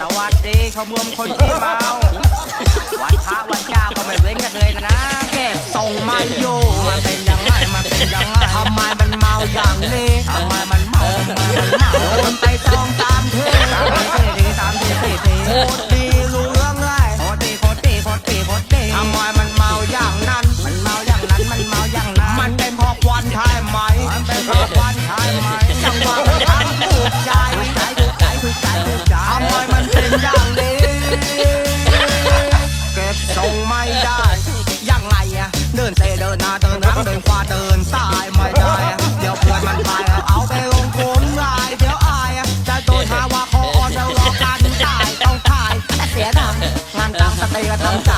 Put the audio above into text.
สวัสดีขมวมคนที่เมาวัดพระวัดเจ้าก็ไม่เว้นกันเลยนะเก็บส่งมาอยู่มันเป็นยังไงมันเป็นยังไงทำไมมันเมาอย่างนี้ทำไมมันเมาทำไมมันเมาโดนไปสองตามเทีสามทีสี่ทีสามทีสี่ที นาเดินทั้งเดินควาเดินซ้ายไม่ได้เดี๋ยวปวดมันตายเอาไปลงคุ้มลายเดี๋ยวอายจะโดนหาวาคอจะรอการตายต้องตายแต่เสียดางงานตามสเตย์ก็ทำใจ